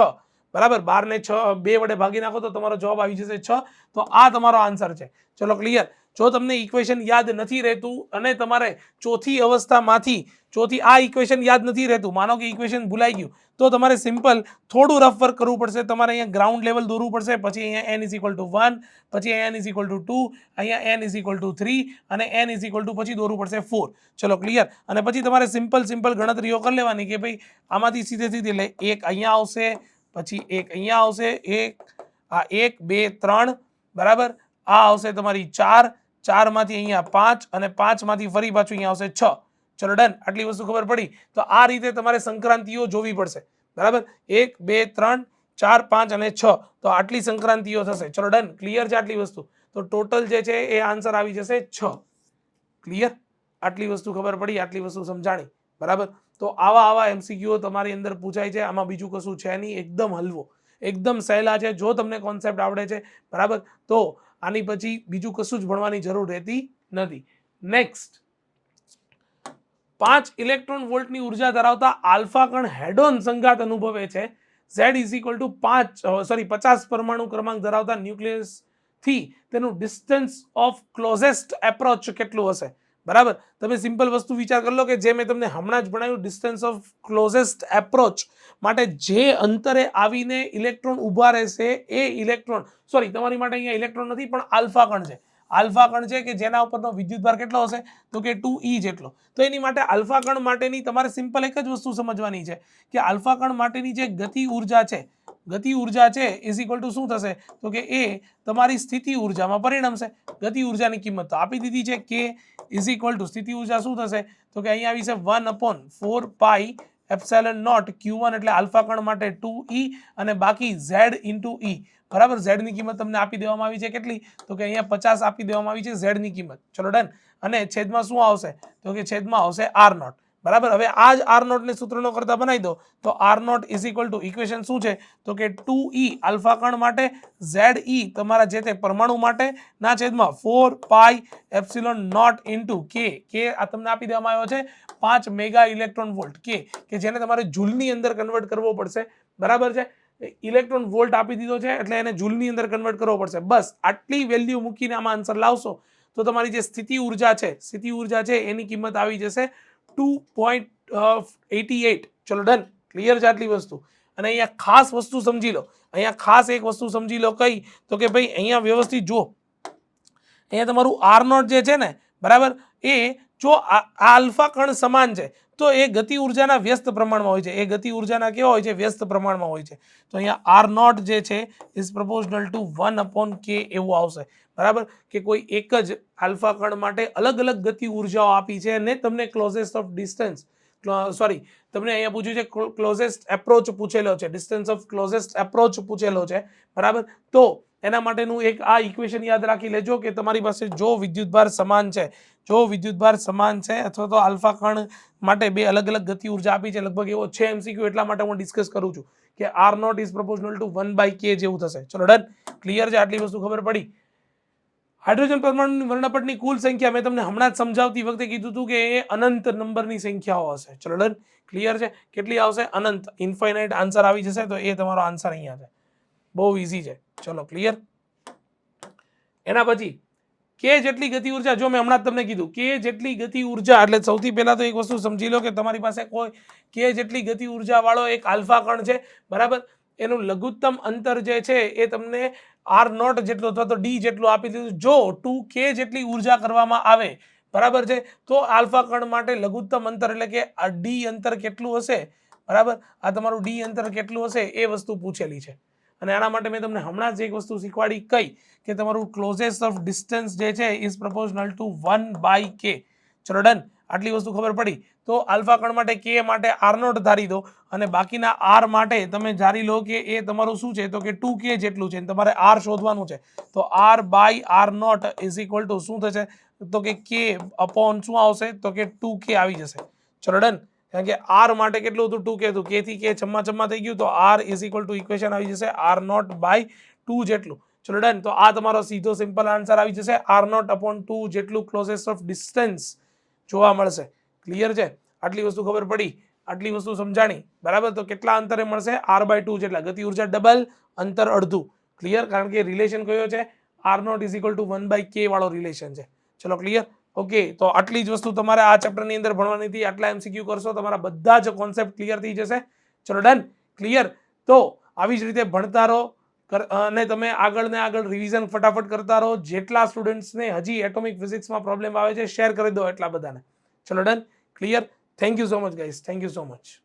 બરાબર? બાર ને છ, બે વડે ભાગી નાખો તો તમારો જવાબ આવી જશે છ. તો આ તમારો આન્સર છે. ચલો ક્લિયર જો તમને ઇક્વેશન યાદ નથી રહેતું અને તમારે ચોથી અવસ્થામાંથી, ચોથી આ ઇક્વેશન યાદ નથી રહેતું, માનો કે ઇક્વેશન ભૂલાઈ ગયું, તો તમારે સિમ્પલ થોડું રફ વર્ક કરવું પડશે. તમારે અહીંયા ગ્રાઉન્ડ લેવલ દોરવું પડશે. પછી અહીંયા N is equal to one પછી અહીંયા N is equal to two અહીંયા N is equal to three અને એન ઇઝ ઇક્વલ ટુ પછી દોરવું પડશે ફોર ચલો ક્લિયર અને પછી તમારે સિમ્પલ સિમ્પલ ગણતરીઓ કરી લેવાની કે ભાઈ આમાંથી સીધે સીધી એટલે એક અહીંયા આવશે, પછી એક અહીંયા આવશે, એક, આ એક, બે, ત્રણ, બરાબર? આ આવશે તમારી ચાર ચારમાંથી અહીંયા પાંચ અને પાંચમાંથી ફરી પાછું અહીંયા આવશે છ. ચલો ડન. આટલી વસ્તુ ખબર પડી. તો આ રીતે તમારે સંક્રાંતિઓ જોવી પડશે. બરાબર? એક, બે, ત્રણ, ચાર, પાંચ અને છ. તો આટલી સંક્રાંતિઓ થશે. ચલો ડન. ક્લિયર છે આટલી વસ્તુ? તો ટોટલ જે છે એ આન્સર આવી જશે છ. ક્લિયર? આટલી વસ્તુ ખબર પડી. આટલી વસ્તુ સમજાણી. બરાબર? તો આવા આવા એમસીક્યુઓ તમારી અંદર પૂછાય છે. આમાં બીજું કશું છે નહીં. એકદમ હલવો. એકદમ સહેલા છે. જો તમને કોન્સેપ્ટ આવડે છે. બરાબર? તો આની પછી બીજું કશું જ ભણવાની જરૂર રહેતી નથી. નેક્સ્ટ પાંચ ઇલેક્ટ્રોન વોલ્ટની ઊર્જા ધરાવતા આલ્ફા કણ હેડોન સંઘાત અનુભવે છે. ઝેડ ઇઝ ઇક્વલ ટુ પાંચ સોરી પચાસ પરમાણુ ક્રમાંક ધરાવતા ન્યુક્લિયસથી તેનું ડિસ્ટન્સ ઓફ ક્લોઝેસ્ટ એપ્રોચ કેટલું હશે? બરાબર? તમે સિમ્પલ વસ્તુ વિચાર કરી લો કે જે મેં તમને હમણાં જ ભણાવ્યું ડિસ્ટન્સ ઓફ ક્લોઝેસ્ટ એપ્રોચ માટે જે અંતરે આવીને ઇલેક્ટ્રોન ઊભા રહેશે એ ઇલેક્ટ્રોન સોરી તમારી માટે અહીંયા ઇલેક્ટ્રોન નથી, પણ આલ્ફા કણ છે. આલ્ફા કણ છે કે જેના ઉપરનો વિદ્યુતભાર કેટલો હશે? તો કે ટુ ઈ જેટલો. તો એની માટે આલ્ફા કણ માટેની તમારે સિમ્પલ એક જ વસ્તુ સમજવાની છે કે આલ્ફા કણ માટેની જે ગતિ ઊર્જા છે ગતિ ઊર્જા છે ઇઝ ઇક્વલ ટુ શું થશે? તો કે એ તમારી સ્થિતિ ઉર્જામાં પરિણમશે. ગતિ ઉર્જાની કિંમત તો આપી દીધી છે કે ઇઝ ઇક્વલ ટુ સ્થિતિ ઊર્જા શું થશે? તો કે અહીંયા આવી છે one upon four pi epsilon naught Q one એટલે આલ્ફા કણ માટે ટુ ઈ અને બાકી ઝેડ ઇન્ટુ ઈ બરાબર? ઝેડની કિંમત તમને આપી દેવામાં આવી છે કેટલી? તો કે અહીંયા પચાસ આપી દેવામાં આવી છે ઝેડની કિંમત. ચલો ડન અને છેદમાં શું આવશે? તો કે છેદમાં આવશે આર નોટ બરાબર? હવે આ જ આર નોટને સૂત્રનો કરતા બનાવી દો. તો R naught is equal to equation શું છે? તો કે ટુ ઈ આલ્ફા કણ માટે, ઝેડ ઈ તમારા જે તે પરમાણુ માટે ના છેદમાં four pi epsilon naught into K કે આ તમને આપી દેવામાં આવ્યો છે પાંચ મેગા ઇલેક્ટ્રોન વોલ્ટ. કે કે જેને તમારે જૂલની અંદર કન્વર્ટ કરવો પડશે. બરાબર છે? ઇલેક્ટ્રોન વોલ્ટ આપી દીધો છે એટલે એને જૂલની અંદર કન્વર્ટ કરવો પડશે. બસ, આટલી વેલ્યુ મૂકીને આમાં આન્સર લાવશો તો તમારી જે સ્થિતિ ઊર્જા છે, સ્થિતિ ઊર્જા છે એની કિંમત આવી જશે ટુ પોઈન્ટ એટી એટ ચલો ડન ક્લિયર છે આટલી વસ્તુ? અને અહીંયા ખાસ વસ્તુ સમજી લો. અહીંયા ખાસ એક વસ્તુ સમજી લો કઈ? તો કે ભાઈ, અહીંયા વ્યવસ્થિત જુઓ. અહીંયા તમારું આર નોટ જે છે ને, બરાબર? એ જો આ આલ્ફા કણ સમાન છે, તો એ ગતિ ઉર્જાના વ્યસ્ત પ્રમાણમાં હોય છે. એ ગતિ ઉર્જાના કેવા હોય છે? વ્યસ્ત પ્રમાણમાં હોય છે. તો અહીંયા આર નોટ જે છે is proportional to one upon K એવું આવશે. બરાબર? કે કોઈ એક જ આલ્ફા કણ માટે અલગ અલગ ગતિ ઉર્જાઓ આપી છે અને તમને ક્લોઝેસ્ટ ઓફ ડિસ્ટન્સ સોરી તમને અહીંયા પૂછ્યું છે ક્લોઝેસ્ટ એપ્રોચ પૂછેલો છે ડિસ્ટન્સ ઓફ ક્લોઝેસ્ટ એપ્રોચ પૂછેલો છે, બરાબર? તો એના માટેનું એક આ ઇક્વેશન યાદ રાખી લેજો કે તમારી પાસે જો વિદ્યુતભાર સમાન છે, જો વિદ્યુતભાર સમાન છે અથવા તો આલ્ફા કણ માટે બે અલગ અલગ ગતિ ઊર્જા આપી છે, લગભગ એવો છે એમસીક્યુ એટલા માટે હું ડિસ્કસ કરું છું કે R naught is proportional to one by K જેવું થશે. ચલો ડન ક્લિયર છે? આટલી વસ્તુ ખબર પડી? હાઇડ્રોજન પરમાણુની વર્ણપટની કુલ સંખ્યા મેં તમને હમણાં જ સમજાવતી વખતે કીધું હતું કે એ અનંત નંબરની સંખ્યાઓ હશે. ચલો ડન? ક્લિયર છે? કેટલી આવશે? અનંત. ઇન્ફાઇનાઇટ આન્સર આવી જશે તો એ તમારો આન્સર અહીંયા છે. બહુ ઇઝી છે. ચલો ક્લિયર એના પછી, કે જેટલી ગતિ ઊર્જા, જો મેં હમણાં જ તમને કીધું, કે જેટલી ગતિ ઊર્જા, એટલે સૌથી પહેલાં તો એક વસ્તુ સમજી લો કે તમારી પાસે કોઈ, કે જેટલી ગતિ ઊર્જા વાળો એક આલ્ફા કણ છે, બરાબર? એનું લઘુત્તમ અંતર જે છે એ તમને આર નોટ જેટલું અથવા તો ડી જેટલું આપી દીધું. જો ટુ કે જેટલી ઊર્જા કરવામાં આવે, બરાબર છે, તો આલ્ફા કણ માટે લઘુત્તમ અંતર એટલે કે આ ડી અંતર કેટલું હશે? બરાબર? આ તમારું ડી અંતર કેટલું હશે? એ વસ્તુ પૂછેલી છે. અને આના માટે મેં તમને હમણાં જ એક વસ્તુ શીખવાડી કહી કે તમારું ક્લોઝેસ્ટ ઓફ ડિસ્ટન્સ જે છે is proportional to one by K ચલો આટલી વસ્તુ ખબર પડી તો આલ્ફા કણ માટે કે માટે આર નોટ ધારી દો અને બાકીના આર માટે તમે ધારી લો કે એ તમારું શું છે? તો કે ટુ કે જેટલું છે તમારે આર શોધવાનું છે. તો R by R naught is equal to શું થશે? તો કે કે અપોન શું આવશે? તો કે ટુ કે આવી જશે. ચલો ડન કારણ કે આર માટે કેટલું હતું? ટુ કે હતું. કે થી કે છમ્મા છમ્મા થઈ ગયું તો R is equal to equation આવી જશે. આર નોટ બાય ટુ જેટલું. ચલો ડન તો આ તમારો સીધો સિમ્પલ આન્સર આવી જશે. આર નોટ અપોન ટુ જેટલું ક્લોઝેસ્ટ ઓફ ડિસ્ટન્સ જોવા મળશે. ક્લિયર છે? આટલી વસ્તુ ખબર પડી, આટલી વસ્તુ સમજાણી. બરાબર? તો કેટલા અંતરે મળશે? આર બાય ટુ જેટલા. ગતિ ઊર્જા ડબલ અંતર અડધું. ક્લિયર કારણ કે રિલેશન કયો છે? R naught is equal to one by K વાળો રિલેશન છે. ચલો ક્લિયર ઓકે તો આટલી જ વસ્તુ તમારે આ ચેપ્ટરની અંદર ભણવાની હતી. આટલા એમસીક્યુ કરશો, તમારા બધા જ કોન્સેપ્ટ ક્લિયર થઈ જશે. ચલો ડન ક્લિયર તો આવી જ રીતે ભણતા રહો. અને તમે આગળ ને આગળ રિવિઝન ફટાફટ કરતા રહો. જેટલા સ્ટુડન્ટ્સને હજી એટોમિક ફિઝિક્સમાં પ્રોબ્લેમ આવે છે શેર કરી દો એટલા બધાને. ચલો done clear thank you so much guys thank you so much